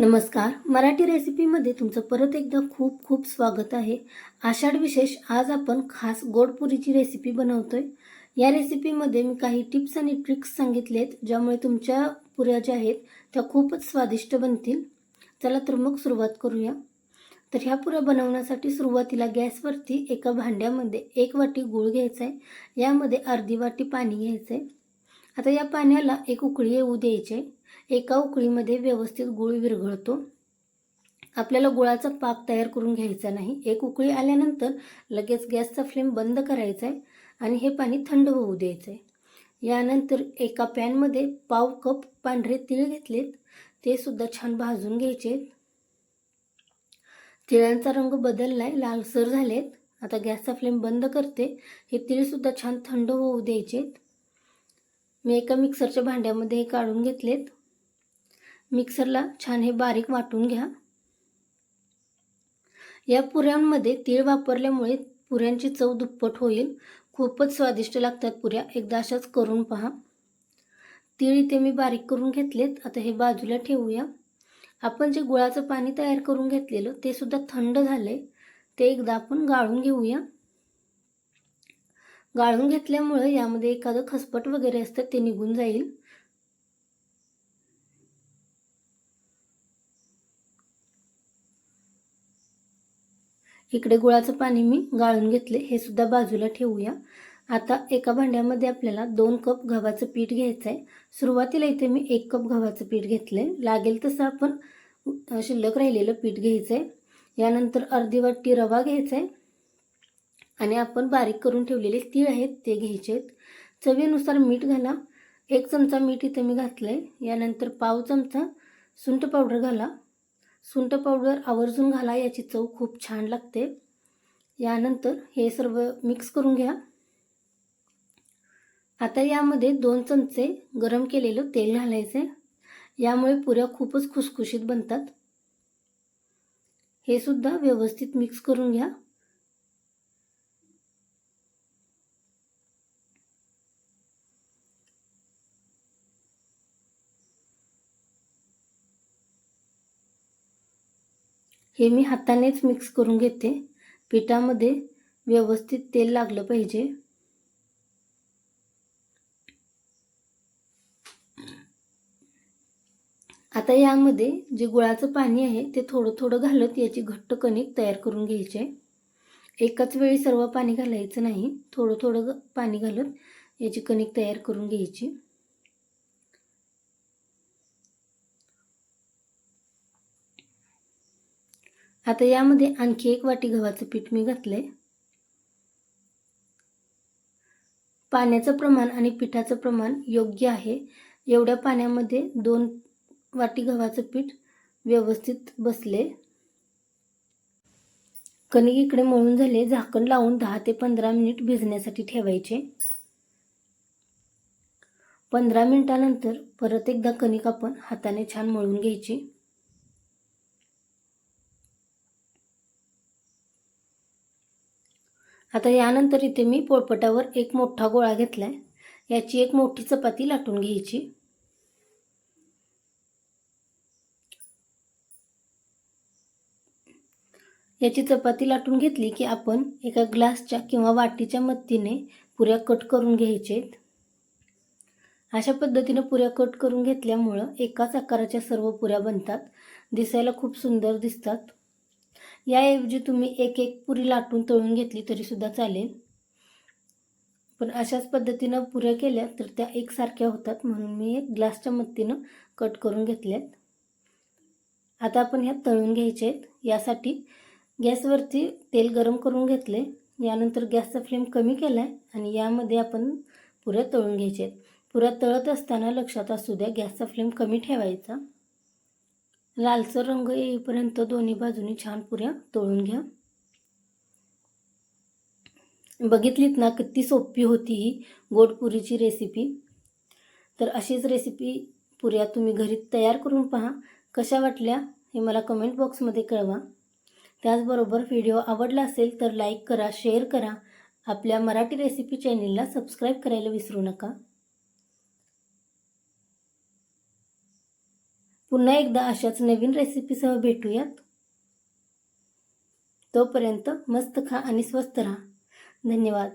नमस्कार. मराठी रेसिपीमध्ये तुमचं परत एकदा खूप खूप स्वागत आहे. आषाढ विशेष आज आपण खास गोडपुरीची रेसिपी बनवतोय. या रेसिपीमध्ये मी काही टिप्स आणि ट्रिक्स सांगितलेत ज्यामुळे तुमच्या पुऱ्या ज्या आहेत त्या खूपच स्वादिष्ट बनतील. चला तर मग सुरुवात करूया. तर ह्या पुऱ्या बनवण्यासाठी सुरुवातीला गॅसवरती एका भांड्यामध्ये एक वाटी गूळ घ्यायचा आहे यामध्ये अर्धी वाटी पाणी घ्यायचं आहे आता या पाण्याला एक उकळी येऊ द्यायची. आहे एका उकळीमध्ये व्यवस्थित गूळ विरघळतो. आपल्याला गुळाचा पाक तयार करून घ्यायचा नाही. एक उकळी आल्यानंतर लगेच गॅसचा फ्लेम बंद करायचा आहे आणि हे पाणी थंड होऊ द्यायचं आहे. यानंतर एका पॅनमध्ये पाव कप पांढरे तीळ घेतलेत. ते सुद्धा छान भाजून घ्यायचे. तिळांचा रंग बदललाय लालसर झालेत. आता गॅसचा फ्लेम बंद करते. हे तीळसुद्धा छान थंड होऊ द्यायचेत. मी एका मिक्सरच्या भांड्यामध्ये हे काढून घेतलेत. मिक्सरला छान हे बारीक वाटून घ्या. या पुऱ्यांमध्ये तीळ वापरल्यामुळे पुऱ्यांची चव दुप्पट होईल. खूपच स्वादिष्ट लागतात पुऱ्या. एकदा अशाच करून पहा. तीळ इथे मी बारीक करून घेतलेत. आता हे बाजूला ठेवूया. आपण जे गुळाचं पाणी तयार करून घेतलेलं ते सुद्धा थंड झालंय. ते एकदा आपण गाळून घेऊया. गाळून घेतल्यामुळे यामध्ये एखादं खसपट वगैरे असतं ते निघून जाईल. इकडे गुळाचं पाणी मी गाळून घेतले हे सुद्धा बाजूला ठेवूया. आता एका भांड्यामध्ये आपल्याला दोन कप गव्हाचं पीठ घ्यायचं आहे सुरुवातीला इथे मी एक कप गव्हाचं पीठ घेतलं आहे लागेल तसं आपण शिल्लक राहिलेलं पीठ घ्यायचं आहे यानंतर अर्धी वाटी रवा घ्यायचा आहे आणि आपण बारीक करून ठेवलेले तीळ आहेत ते घ्यायचे आहेत. चवीनुसार मीठ घाला. एक चमचा मीठ इथे मी घातलं आहे यानंतर पाव चमचा सुंठ पावडर घाला. सुंठ पावडर आवर्जून घाला याची चव खूप छान लागते. यानंतर हे सर्व मिक्स करून घ्या. आता यामध्ये दोन चमचे गरम केलेलं तेल घालायचे यामुळे पुऱ्या खूपच खुसखुशीत बनतात. हे सुद्धा व्यवस्थित मिक्स करून घ्या. हे मी हातानेच मिक्स करून घेते. पिठामध्ये व्यवस्थित तेल लागलं पाहिजे. आता यामध्ये जे गुळाचं पाणी आहे ते थोडं थोडं घालत याची घट्ट कणिक तयार करून घ्यायचे. एकाच वेळी सर्व पाणी घालायचं नाही. थोडं थोडं पाणी घालत याची कणिक तयार करून घ्यायची. आता यामध्ये आणखी एक वाटी गव्हाचं पीठ मी घातलंय. पाण्याचं प्रमाण आणि पिठाचं प्रमाण योग्य आहे. एवढ्या पाण्यामध्ये दोन वाटी गव्हाचं पीठ व्यवस्थित बसले. कणिक इकडे मळून झाले. झाकण लावून दहा ते पंधरा मिनिट भिजण्यासाठी ठेवायचे. पंधरा मिनिटानंतर परत एकदा कणिक आपण हाताने छान मळून घ्यायची. आता यानंतर इथे मी पोळपटावर एक मोठा गोळा घेतला आहे याची एक मोठी चपाती लाटून घ्यायची. याची चपाती लाटून घेतली की आपण एका ग्लासच्या किंवा वाटीच्या मदतीने पुऱ्या कट करून घ्यायचे अशा पद्धतीनं पुऱ्या कट करून घेतल्यामुळं एकाच आकाराच्या सर्व पुऱ्या बनतात. दिसायला खूप सुंदर दिसतात. याऐवजी तुम्ही एक एक पुरी लाटून तळून घेतली तरीसुद्धा चालेल. पण अशाच पद्धतीनं पुऱ्या केल्या तर त्या एकसारख्या होतात म्हणून मी एक ग्लासच्या मदतीनं कट करून घेतल्यात. आता आपण ह्या तळून घ्यायचे आहेत. यासाठी गॅसवरती तेल गरम करून घेतले. यानंतर गॅसचा फ्लेम कमी केला आहे आणि यामध्ये आपण पुऱ्या तळून घ्यायचे आहेत. पुऱ्या तळत असताना लक्षात असू द्या गॅसचा फ्लेम कमी ठेवायचा. लालसर रंग येईपर्यंत दोन्ही बाजूनी छान पुऱ्या तळून घ्या. बघितलीत ना किती सोपी होती ही गोडपुरीची रेसिपी तर अशीच रेसिपी पुऱ्या तुम्ही घरी तयार करून पहा. कशा वाटल्या हे मला कमेंट बॉक्समध्ये कळवा. त्याचबरोबर व्हिडिओ आवडला असेल तर लाईक करा शेअर करा. आपल्या मराठी रेसिपी चॅनेलला सबस्क्राईब करायला विसरू नका. पुन्हा एकदा अशाच नवीन रेसिपीसह भेटूयात. तोपर्यंत मस्त खा आणि स्वस्त राहा. धन्यवाद.